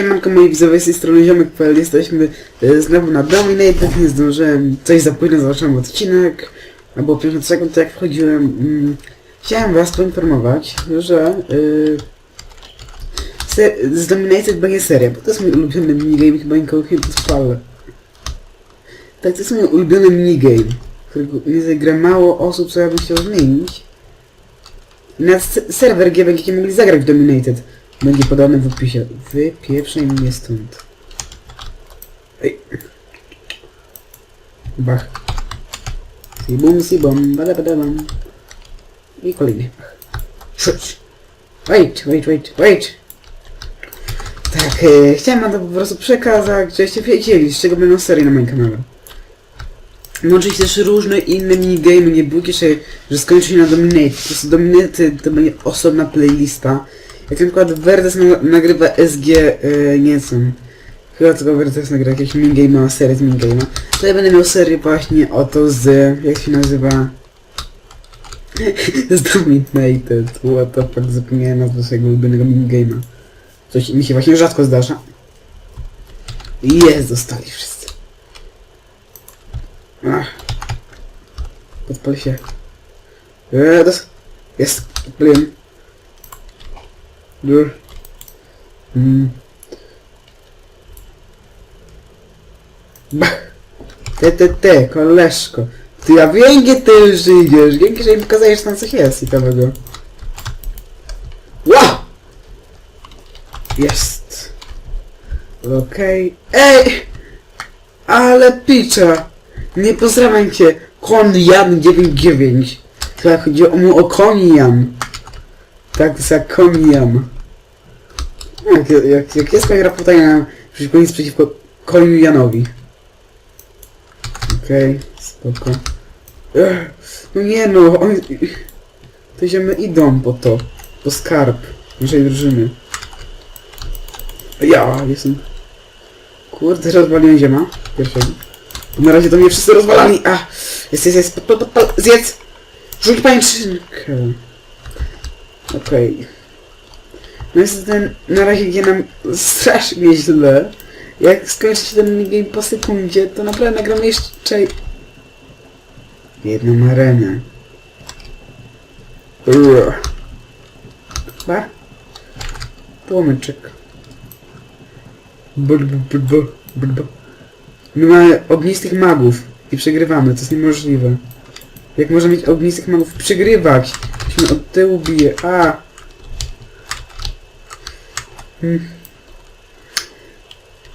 Siemanko moi widzowie z tej strony ziomek.pl Jesteśmy e, znowu na Dominated, nie zdążyłem, coś za późno zobaczyłem odcinek Albo 50 sekund jak wchodziłem mm, Chciałem was poinformować, że y, se, z Dominated będzie seria, bo to jest mój ulubiony minigame, chyba nikogo nie podpalę Tak, to jest mój ulubiony minigame Którego nie zagra mało osób, co ja bym chciał zmienić. I na serwer G będziecie mogli zagrać w Dominated będzie podane w opisie. Wypieprzaj mnie stąd. Ej. Bach. Sibum, sibum, badabadabam. I kolejny. Szuć. Wait, wait, wait, wait. Tak, e, chciałem wam to po prostu przekazać, żebyście wiedzieli, z czego będą serie na moim kanale. No oczywiście też różne inne minigame, nie bójcie się, że skończy się na Dominate. Po prostu Dominate to będzie osobna playlista. Jak na przykład Verdes na, nagrywa SG yy, nieco. Chyba tylko Verdes nagrywa jakieś minigame, serię z minigame. To ja będę miał serię właśnie oto z, jak się nazywa? z Dominated. What the fuck, zapomniałem nazwę swojego ulubionego minigame'a. Coś mi się właśnie rzadko zdarza. Jest, dostali wszyscy. Ach. Podpal się. Eee, dos... Jest, podpaliłem. Dur. Mm. Te, te, koleżko. Ty, ja wiem, gdzie ty już idziesz. Dzięki, że mi pokazujesz, tam coś jest ciekawego. Wow! Jest. Okej. Ej! Ale picza! Nie pozdrawiam cię. Kon Jan 99. Chyba chodzi o, o Konian. Tak, za Konian. Jak, jak, jak jest moja potajna przeciwko nic przeciwko Koniu Janowi. Okej, spoko. Ech, no nie no, oni... Te ziemy idą po to. Po skarb naszej drużyny. Ja jestem... Kurde, rozwaliłem ziema. Pierwszego. Na razie to mnie wszyscy rozwalali. A! Jest, jest, jest. Zjedz! Rzuć pajęczynkę. Okej. No niestety na razie idzie nam strasznie źle. Jak skończy się ten minigame po sekundzie, to naprawdę nagramy jeszcze jedną arenę. Chyba? Płomyczek. My mamy ognistych magów i przegrywamy, to jest niemożliwe. Jak można mieć ognistych magów przegrywać? Musimy od tyłu bije. A! Hmm.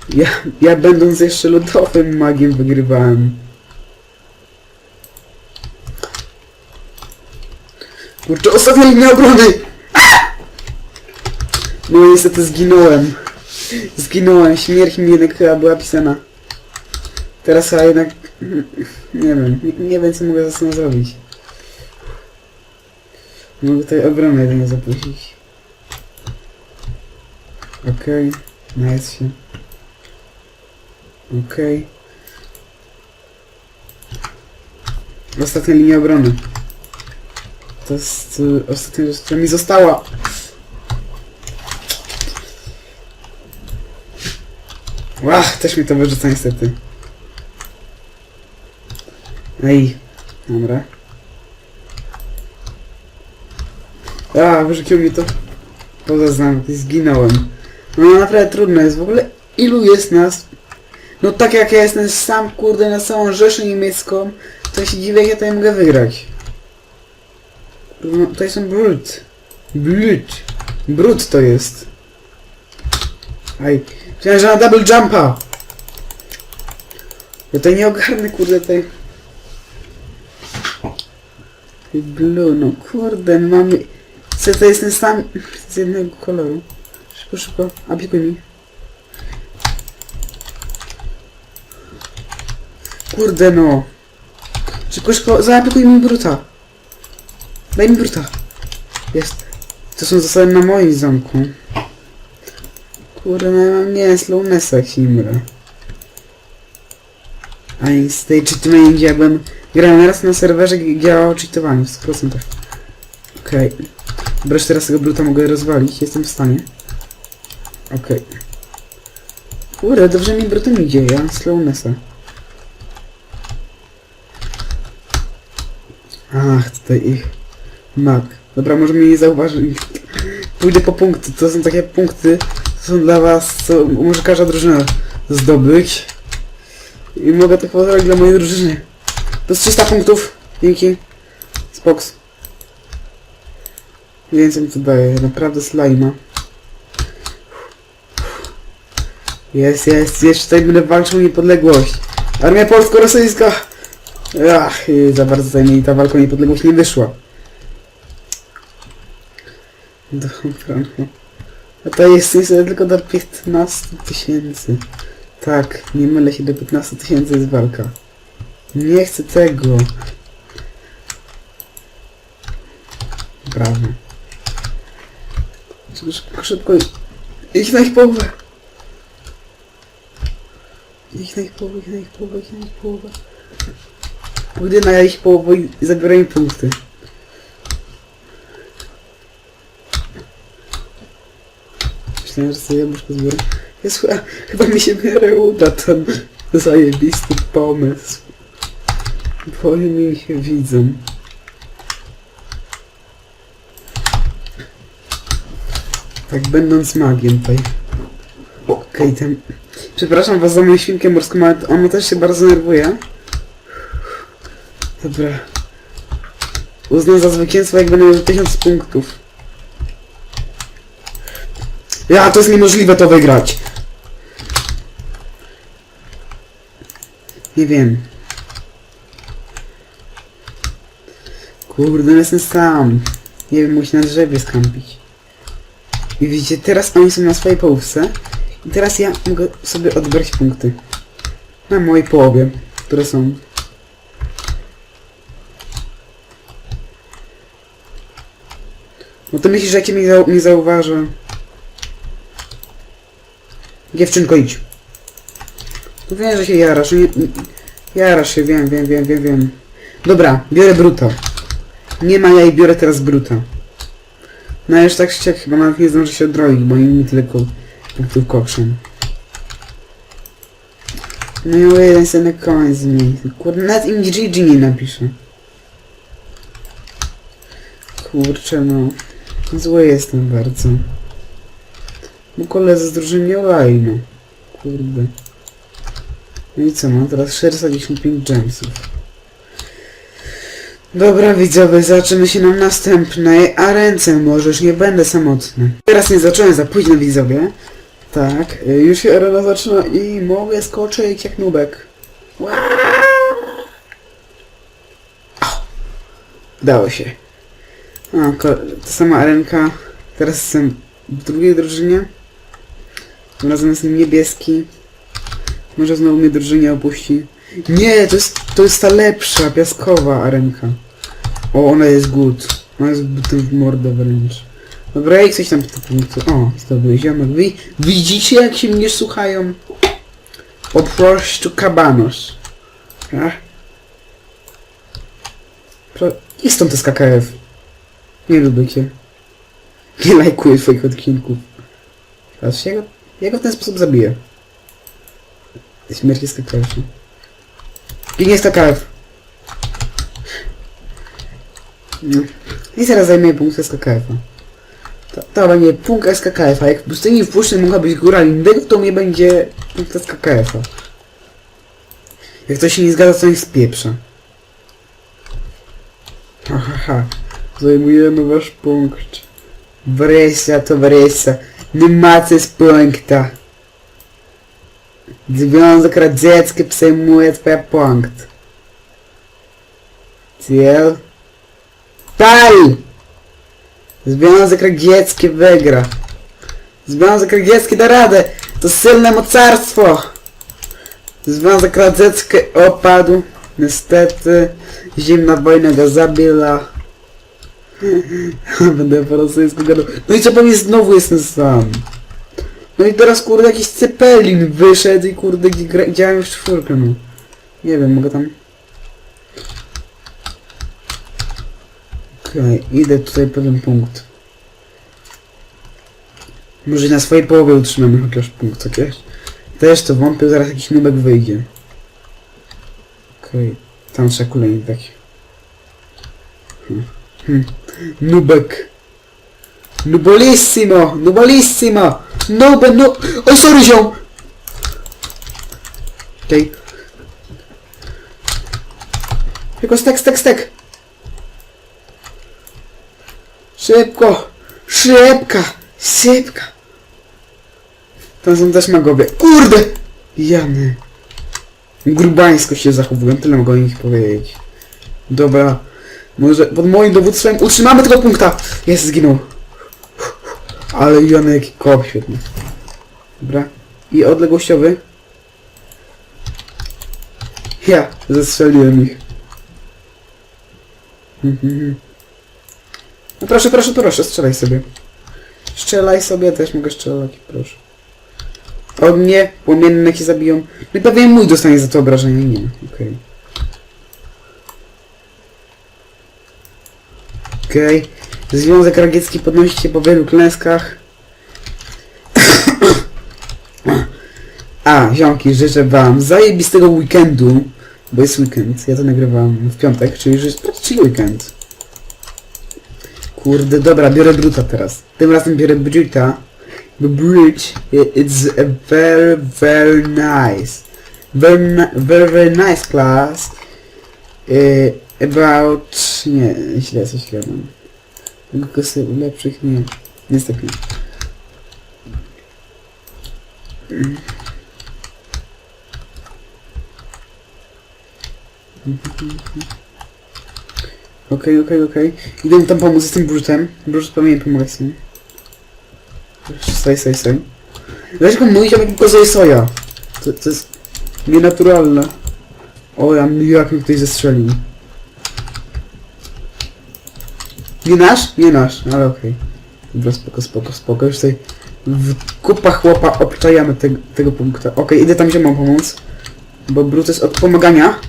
Ja, ja będąc jeszcze lodowym magiem wygrywałem. Kurczę, ostatnia linia obrony! No niestety zginąłem. Zginąłem, śmierć mi jednak chyba była pisana. Teraz chyba jednak... Nie wiem, nie, nie wiem co mogę ze sobą zrobić. Mogę tutaj obronę jedynie zaprosić. Okej, okay. nice się. Okej. Okay. Ostatnia linia obrony. To jest y, ostatnia rzecz, która mi została. Łach, też mi to wyrzuca niestety. Ej, dobra. A, wyrzucił mi to poza zamk i zginąłem. No naprawdę trudno jest w ogóle. Ilu jest nas? No tak jak ja jestem sam kurde na całą Rzeszę niemiecką, to się dziwię jak ja tutaj mogę wygrać. No, tutaj są brud. Brud. Brud to jest. Aj. Chciałem, że na double jumpa. Ja tutaj nie ogarnę kurde tej... Tej blue, no kurde, no mamy... Co to jest ten sam z jednego koloru. Szybko, szybko, aplikuj mi. Kurde no. Szybko, szybko, zaaplikuj mi bruta. Daj mi bruta. Jest. To są zasady na moim zamku. Kurde, no mam nie slownessa Himra. A i z tej cheatmanie, gdzie ja byłem... Grałem raz na serwerze, gdzie działało cheatowanie w 100%. Okej. Okay. Dobra, teraz tego bruta mogę rozwalić, jestem w stanie. Okej. Okay. Dobrze mi Bruton idzie, ja Slownessa. Ach, tutaj ich mak. Dobra, może mnie nie zauważyć. Pójdę po punkty, to są takie punkty, to są dla was, co może każda drużyna zdobyć. I mogę to zrobić dla mojej drużyny. To jest 300 punktów. Dzięki. Spoks. Więcej mi to daje, naprawdę slajma. Jest, jest, jeszcze tutaj będę walczył o niepodległość. Armia polsko-rosyjska! Ach, za bardzo mi ta walka o niepodległość nie wyszła. Dobra. A to jest niestety tylko do 15 tysięcy. Tak, nie mylę się, do 15 tysięcy jest walka. Nie chcę tego. Brawo. Szybko, szybko. Idź na ich połowę. Ich na ich połowę, ich na ich połowę, ich na ich połowę. Pójdę na ich połowę i zabiorę im punkty. Myślałem, że sobie jabłuszko zbiorę. Jest, chyba, mi się miarę uda ten zajebisty pomysł. Bo mi się widzą. Tak będąc magiem tutaj. Okej, ten... Przepraszam was za moją świnkę morską, ale ona też się bardzo nerwuje. Dobra. Uznam za zwycięstwo, jak będę miał 1000 punktów. Ja, to jest niemożliwe to wygrać. Nie wiem. Kurde, no jestem sam. Nie wiem, musi na drzewie skampić. I widzicie, teraz oni są na swojej połówce. I teraz ja mogę sobie odbrać punkty. Na mojej połowie, które są. No to myślisz, że cię nie, zau nie zauważę? Dziewczynko, idź. No wiem, że się jarasz. Nie, nie, jarasz się, wiem, wiem, wiem, wiem, wiem. Dobra, biorę bruta. Nie ma ja i biorę teraz bruta. No już tak się chyba nawet nie zdążę się odroić, bo mi tylko punktów. No i o jeden sen koniec z niej. Kurde, nawet im GG nie napiszę. Kurczę no. Zły jestem bardzo. Bo koledzy z drużyny nie no. Kurde. No i co, mam teraz 495 gemsów. Dobra widzowie, zobaczymy się na następnej arence, może już nie będę samotny. Teraz nie zacząłem za późno widzowie. Tak, już się arena zaczyna i mogę skoczyć jak nubek. Wow! O, Udało się. A, ta sama arenka. Teraz jestem w drugiej drużynie. Tym razem jestem niebieski. Może znowu mnie drużynie opuści. Nie, to jest, to jest ta lepsza, piaskowa arenka. O, ona jest good. Ona jest w mordę wręcz. Dobra, jak coś tam te punkty. O, zdobył ziomek. Wy, widzicie jak się mnie słuchają? Po prostu kabanos. I stąd jest KKF. Nie lubię cię. Nie lajkuję twoich odcinków. Teraz ja go, ja go w ten sposób zabiję. Śmierć jest KKF. Ginie jest KKF. I zaraz zajmie punkt SKKF-a. To, będzie punkt SKKF-a. Jak pustyni w puszczy mogła być góra innego, to mnie będzie punkt SKKF-a. Jak to się nie zgadza, to jest pieprza. Ha, ha, ha. Zajmujemy wasz punkt. Wreszcie to wreszcie. Nie macie z punkta. Związek radziecki przejmuje twój punkt. Tal! Związek Radziecki wygra. Związek Radziecki da radę. To silne mocarstwo. Związek Radziecki opadł. Niestety. Zimna wojna go zabiła. Będę po rosyjsku gadał. No i co powiem, znowu jestem sam. No i teraz kurde jakiś cepelin wyszedł i kurde działałem w czwórkę no. Nie wiem, mogę tam... Okej, idę tutaj po ten punkt. Może na swojej połowie utrzymamy chociaż punkt, chociaż. Też to wątpię, zaraz jakiś nubek wyjdzie. Okej, tam trzeba kolejny taki. Hmm. Hmm. Nubek. Nubolissimo! Nubolissimo! Nube, no... Oj, sorry, ziom! Okej. Tylko stek, stek, stek! Szybko! Szybka! Szybka! Tam są też magowie. Kurde! Jany. Grubańsko się zachowują, tyle mogę o nich powiedzieć. Dobra. Może pod moim dowództwem utrzymamy tego punkta! Jest, zginął. Ale Janek, jaki kop świetny. Dobra. I odległościowy. Ja zestrzeliłem ich. Mhm. No proszę, proszę, proszę, strzelaj sobie. Strzelaj sobie, też mogę strzelać, proszę. Ognie płomienne się zabiją. No pewnie mój dostanie za to obrażenie, nie. Okej. Okej. Związek Radziecki podnosi się po wielu klęskach. A, ziomki, życzę wam zajebistego weekendu, bo jest weekend, ja to nagrywam w piątek, czyli praktycznie weekend. Kurde, dobra, biorę Bruta teraz. Tym razem biorę Bruta. The bridge, it's a very, very nice. Very, very, very nice class. Uh, about... Nie, źle coś gadam. Tego kosy lepszych nie. Niestety. Okej, okej, okej. Idę tam pomóc z tym brutem. Brut powinien pomagać sobie. Staj, staj, staj. Dlaczego mój ziomek kozuje soja? To, to jest nienaturalne. O, ja jak mi ktoś zestrzelił. Nie nasz? Nie nasz, ale okej. Dobra, spoko, spoko, spoko. Już tutaj w kupach chłopa obczajamy te, tego punktu. Okej, idę tam ziomom pomóc. Bo Brut jest od pomagania.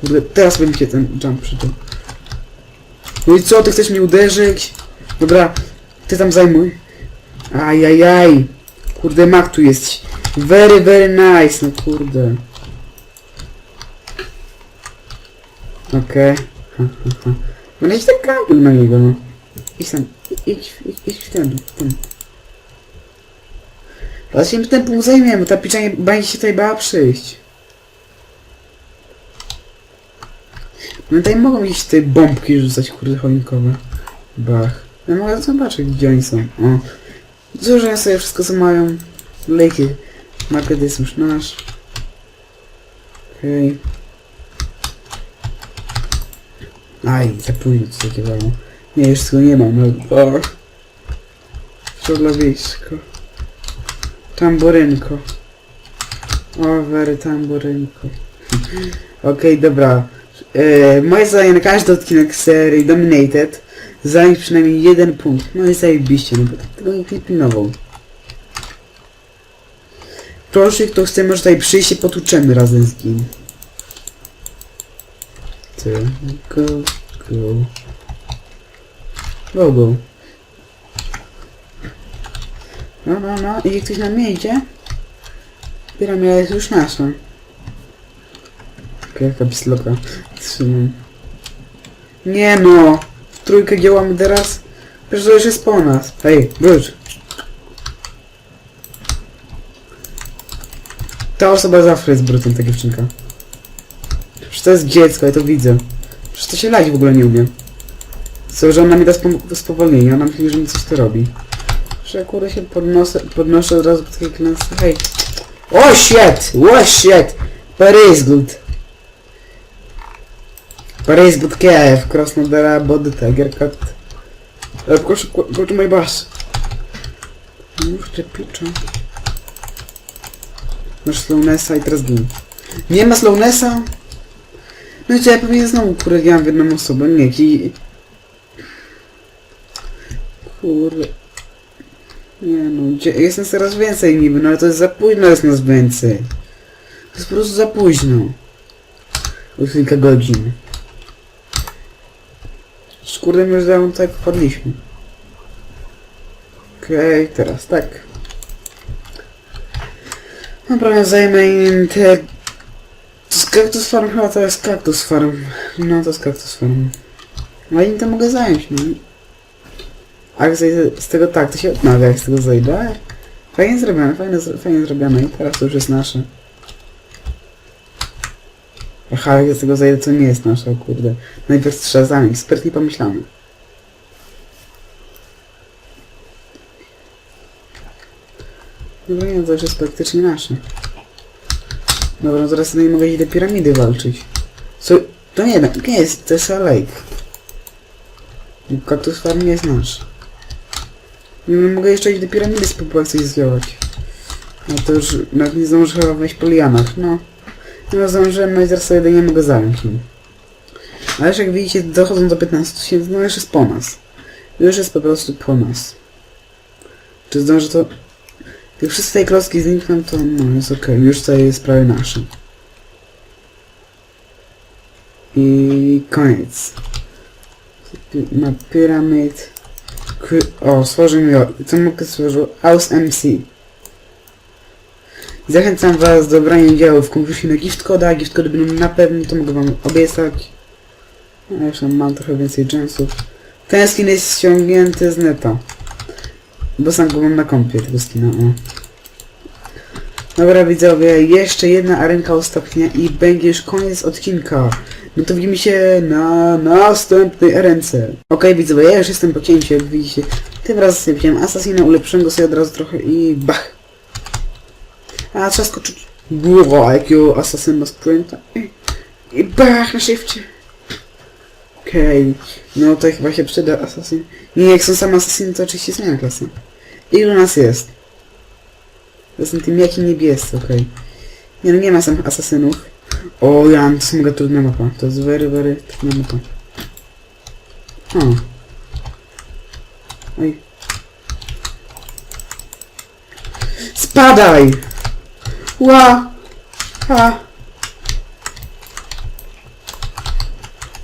Kurde, teraz będzie ten jump przy tym. No i co, ty chcesz mnie uderzyć? Dobra, ty tam zajmuj. Ajajaj. Kurde, mak tu jest. Very, very nice, no kurde. Okej. Ha. Będę się tak kampił na niego, no. Idź tam, idź, idź, idź w ten, w ten. Właśnie my ten pół zajmiemy, ta picza nie będzie się tutaj bała przyjść. No tutaj mogą iść te bombki rzucać, kurde, choinkowe. Bach. Ja mogę zobaczyć, gdzie oni są. O. Zużyję sobie wszystko, co mają. Lejki. Market jest już nasz. Okej. Aj, za późno co takie mało. Nie, już tego nie mam, no. O. Środowisko. Tamborynko. O, wery tamborynko. Okej, dobra. E, moje zadanie na każdy odcinek serii Dominated zająć przynajmniej jeden punkt. No i zajebiście, no bo tak tego nikt nie pilnował. Proszę, kto chce, może tutaj przyjść i potłuczemy razem z nim. Ty, go, go. Go, go. No, no, no, i ktoś na mnie idzie? Piramida jest już nasza. Jaka pisloka. Nie no! W trójkę działamy teraz? Przecież to już jest po nas. Hej, wróć. Ta osoba zawsze jest brutem, ta dziewczynka. Przecież to jest dziecko, ja to widzę. Przecież to się lać w ogóle nie umie. Co, że ona mi da spowolnienie, ona myśli, że mi coś to robi. Że kurde się podnoszę, podnoszę od razu po takiej klęsce. Hej. O shit! O shit! Paris good. Krasnodara, Body Tiger Cut. E, Proszę, go go to my bus. Już cię piczę. Masz slownessa i teraz gin. Nie ma slownessa? No i ja pewnie znowu kurwiam w jedną osobę, nie, ci... Kurde. Nie no, gdzie... jest nas coraz więcej niby, no ale to jest za późno jest nas więcej. To jest po prostu za późno. Już kilka godzin. Z kurde my już tutaj wpadliśmy. Okej, teraz tak. Dobra, zajmę te... Jest Cactus Farm? Chyba to jest Cactus Farm. No, to jest Cactus Farm. No im to mogę zająć, no. A jak zejdę z tego tak, to się odnawia, jak z tego zejdę. Fajnie zrobione, fajnie, fajnie zrobione i teraz to już jest nasze. Aha, ja z tego zejdę, to nie jest nasze, o kurde. Najpierw zająć, sprytnie pomyślamy. Dobra, nie, to już jest praktycznie nasze. Dobra, no teraz nie mogę iść do piramidy walczyć. Co? To nie, to nie jest, to jest lake. Kaktus farm nie jest nasz. Nie no, mogę jeszcze iść do piramidy spróbować coś zdziałać. No to już nawet nie zdążę chyba wejść po lianach, no. No zdążyłem, no i teraz sobie nie mogę zająć. Ale już jak widzicie, dochodzą do 15 tysięcy, no już jest po nas. Już jest po prostu po nas. Czy zdążę to... Jak wszystkie te klocki znikną, to no jest okej, już to jest prawie nasze. I koniec. Ma piramid. Kry- O, stworzył mi... Co mogę stworzył? House MC. Zachęcam was do brania udziału w konkursie na gift coda. Gift cody będą na pewno, to mogę wam obiecać. A jeszcze mam trochę więcej jamsów. Ten skin jest ściągnięty z neta. Bo sam go mam na kompie, tego skina, o. Dobra widzowie, jeszcze jedna arenka ostatnia i będzie już koniec odcinka. No to widzimy się na następnej arence. Okej widzowie, ja już jestem po cięciu, jak widzicie. Tym razem wziąłem Assassina, ulepszyłem go sobie od razu trochę i bach. A trzeba skoczyć. Wow, jakiego Assassina sprinta. I, i bach na shifcie. Okej, no to chyba się przyda Assassin. Nie, jak są same Assassiny, to oczywiście zmienia klasę. Ilu nas jest? To są tym jaki niebiescy, okej. Nie no, nie ma samych asasynów. O, ja, to są mega trudna mapa. To jest very, very trudna mapa. O. Oj. Spadaj! Ła! Ha!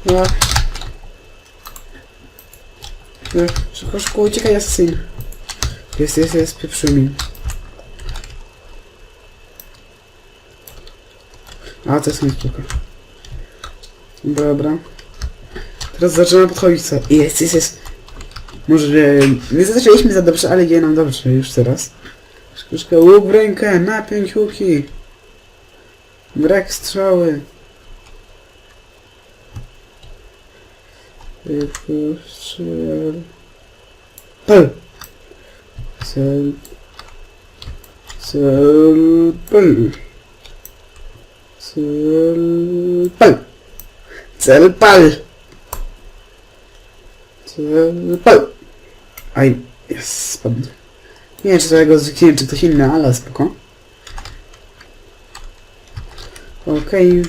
Ła! Szybko, szybko, uciekaj, asasyn. Jest, jest, jest, pieprzył mi. A, to jest nie spoko. Dobra. Teraz zaczynamy podchodzić co. Jest, jest, jest. Może nie zaczęliśmy za dobrze, ale idzie nam dobrze już teraz. Łuk w rękę, napięć łuki. Brak strzały. Wypuszczel. Pel. Cel. Cel. Pel. Cel. Pel. Cel. Pal. Cel. Pal. Aj, jest, spadł. Nie wiem, czy to jego zwykle, czy ktoś inny, ale spoko. Okej.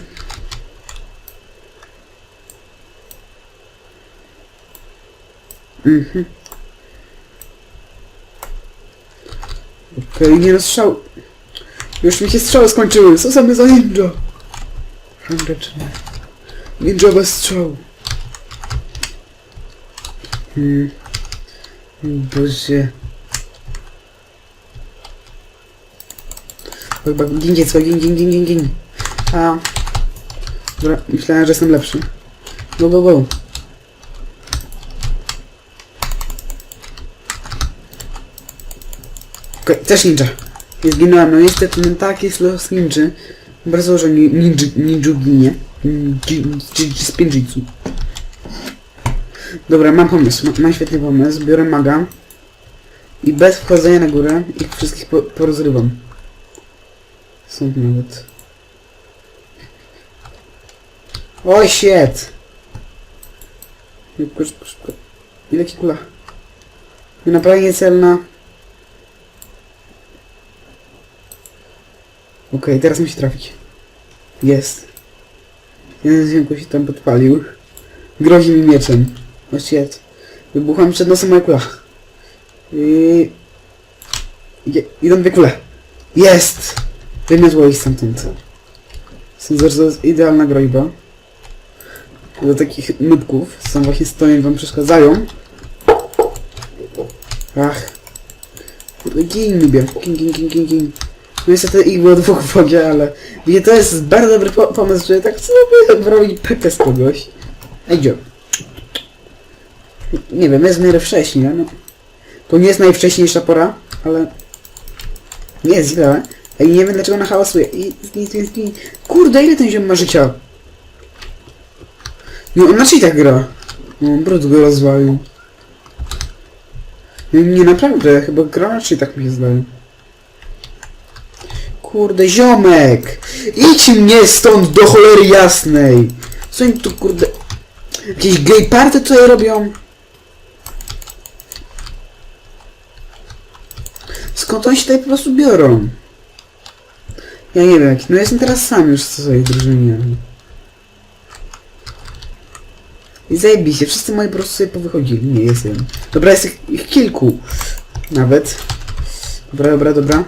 Mhm. Okej, nie rozstrzał. Już mi się strzały skończyły. Co same za ninja? Handreczne. Ninja bez strzału. Hmm. Boże. Chyba gin dziecko, gin, gin, gin, gin, gin. A. Dobra, myślałem, że jestem lepszy. Go, go, go. Okej, też ninja. Nie zginąłem, no niestety ten taki los ninja. Bardzo dużo ni- ninja, ninja ginie. Z pinjitsu. Dobra, mam pomysł, ma- mam świetny pomysł. Biorę maga. I bez wchodzenia na górę ich wszystkich po, porozrywam. Są nawet. O shit! Szybko, szybko, szybko. Ile ci kula? Naprawienie celna. Okej, teraz musi trafić. Jest. Jeden z dźwięków się tam podpalił. Grozi mi mieczem. O shit. Wybuchłam przed nosem moja kula. I... Idą dwie kule. Jest! Wymiotło ich stamtąd. Sądzę, że to jest idealna groźba. Do takich nubków, właśnie stoją i wam przeszkadzają. Ach. Kurde, gin nubie. Gin, gin, gin, gin, gin. No niestety ich było dwóch w wodzie, ale wiecie, to jest bardzo dobry po pomysł, że tak sobie robić pekę z kogoś. Ej, gdzie? Nie wiem, jest w miarę wcześnie, no. To nie jest najwcześniejsza pora, ale... Nie jest źle. Ej, nie wiem dlaczego ona hałasuje. I. Kurde, ile ten ziom ma życia? No, on na cheatach gra. No, brud go rozwalił. Nie, nie naprawdę, chyba gra na cheatach mi się zdaje. Kurde, ziomek! Idź mnie stąd do cholery jasnej! Co im tu kurde... Jakieś gay party tutaj robią? Skąd oni się tutaj po prostu biorą? Ja nie wiem, no jestem teraz sam już w swojej drużynie. I zajebiście, wszyscy moi po prostu sobie powychodzili. Nie, jest jeden. Dobra, jest ich, ich kilku. Nawet. Dobra, dobra, dobra.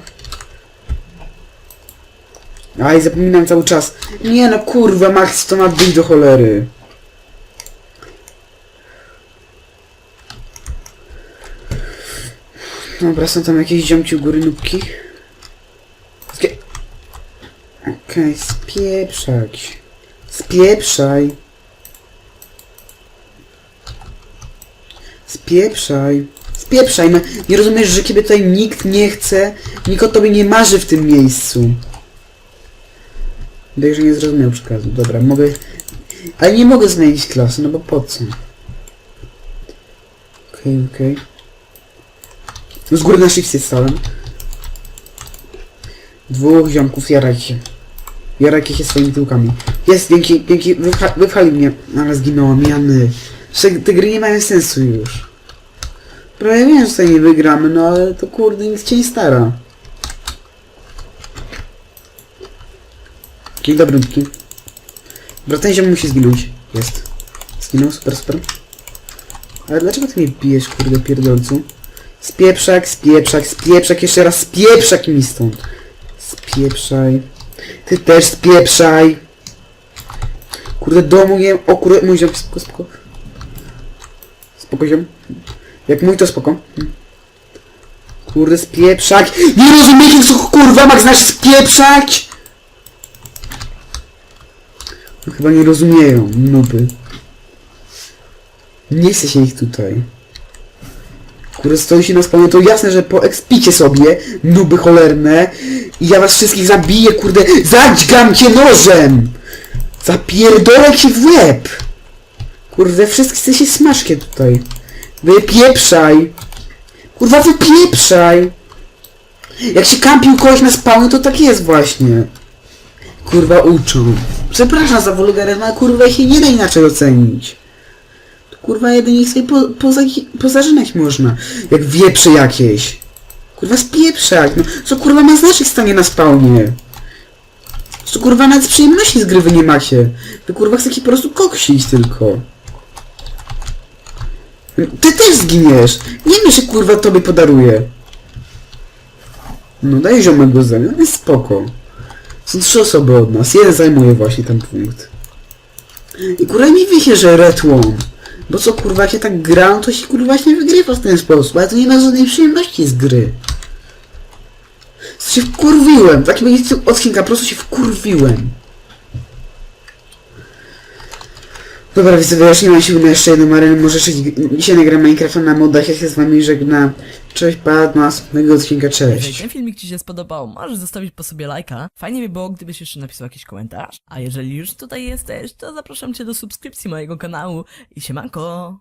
Aj, zapominam cały czas. Nie no kurwa, Max to ma być do cholery. Dobra, są tam jakieś ziomci u góry nóbki. Okej, spieprzać. Spieprzaj. Spieprzaj. Spieprzaj. Nie rozumiesz, że kiedy tutaj nikt nie chce, nikt o tobie nie marzy w tym miejscu. Wydaje, że nie zrozumiał przekazu. Dobra, mogę... Ale nie mogę zmienić klasy, no bo po co? Okej, okej. No z góry na shifcie stałem. Dwóch ziomków, jarajcie się. Jarajcie się swoimi tyłkami. Jest, dzięki, dzięki, wypcha, wypchali mnie. Ale zginąłem, Jany. Te gry nie mają sensu już. Prawie wiem, że tutaj nie wygramy, no ale to kurde nic cię nie stara. Kill dobry. Dobra, ten ziom musi zginąć. Jest. Zginął, super, super. Ale dlaczego ty mnie bijesz, kurde, pierdolcu? Spieprzak, spieprzak, spieprzak, jeszcze raz spieprzak mi stąd. Spieprzaj. Ty też spieprzaj. Kurde, domu nie... O kurde, mój ziom, spoko, spoko. Spoko ziom. Jak mój to spoko. Kurde, spieprzak. Nie rozumiecie, co kurwa Max znaczy spieprzać? No, chyba nie rozumieją, nuby. Nie chce się ich tutaj. Kurde, stoi się na spawnie, to jasne, że po expicie sobie, nuby cholerne, i ja was wszystkich zabiję, kurde, zadźgam cię nożem! Zapierdolę ci w łeb! Kurde, wszyscy się smaszkie tutaj. Wypieprzaj! Kurwa, wypieprzaj! Jak się kampił kogoś na spawnie, to tak jest właśnie. Kurwa, uczą. Przepraszam za wulgaryzm, ale kurwa się nie da inaczej ocenić. Kurwa jedynie sobie po, poza, można. Jak wieprze jakieś. Kurwa spieprzać, no. Co kurwa ma znaczyć stanie na spawnie? Co kurwa nawet przyjemności z gry wy nie macie. Wy kurwa chcecie po prostu koksić tylko. Ty też zginiesz! Nie wiem, że kurwa tobie podaruję. No daj ziomek go zamiast, jest spoko. Są trzy osoby od nas, jeden zajmuje właśnie ten punkt. I kurwa mi wiecie, że Red. Bo co kurwa, się tak gram, to się kurwa właśnie wygrywa w ten sposób, ale to nie ma żadnej przyjemności z gry. Się wkurwiłem, taki będzie odcinka, po prostu się wkurwiłem. Dobra, widzowie, już nie mam siły na jeszcze jedną arenę, może jeszcze dzisiaj nagram Minecrafta na modach, ja się z wami żegnam. Cześć, pa, do następnego odcinka, Jeżeli cześć. ten filmik Ci się spodobał, możesz zostawić po sobie lajka. Fajnie by było, gdybyś jeszcze napisał jakiś komentarz. A jeżeli już tutaj jesteś, to zapraszam Cię do subskrypcji mojego kanału i siemanko!